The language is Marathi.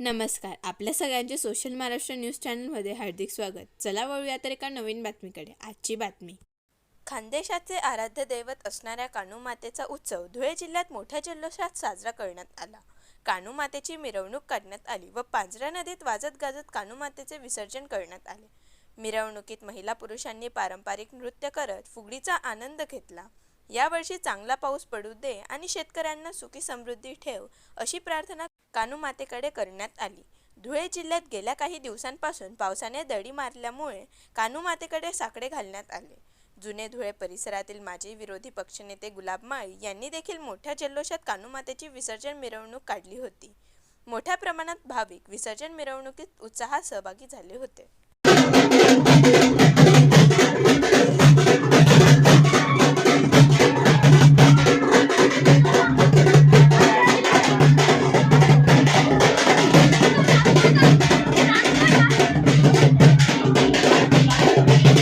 नमस्कार. आपल्या सगळ्यांचे सोशल महाराष्ट्र न्यूज चॅनलमध्ये हार्दिक स्वागत. चला वळूया तर एका नवीन बातमीकडे. आजची बातमी. खानदेशाचे आराध्य दैवत असणाऱ्या कानूमातेचा उत्सव धुळे जिल्ह्यात मोठ्या जल्लोषात साजरा करण्यात आला. कानूमातेची मिरवणूक काढण्यात आली व पांजरा नदीत वाजत गाजत कानूमातेचे विसर्जन करण्यात आले. मिरवणुकीत महिला पुरुषांनी पारंपरिक नृत्य करत फुगडीचा आनंद घेतला. यावर्षी चांगला पाऊस पडू दे आणि शेतकऱ्यांना सुखी समृद्धी ठेव अशी प्रार्थना कानूमातेकडे करण्यात आली. धुळे जिल्ह्यात गेल्या काही दिवसांपासून पावसाने दडी मारल्यामुळे कानूमातेकडे साकडे घालण्यात आले. जुने धुळे परिसरातील माजी विरोधी पक्षनेते गुलाब माळी यांनी देखील मोठ्या जल्लोषात कानूमातेची विसर्जन मिरवणूक काढली होती. मोठ्या प्रमाणात भाविक विसर्जन मिरवणुकीत उत्साहात सहभागी झाले होते.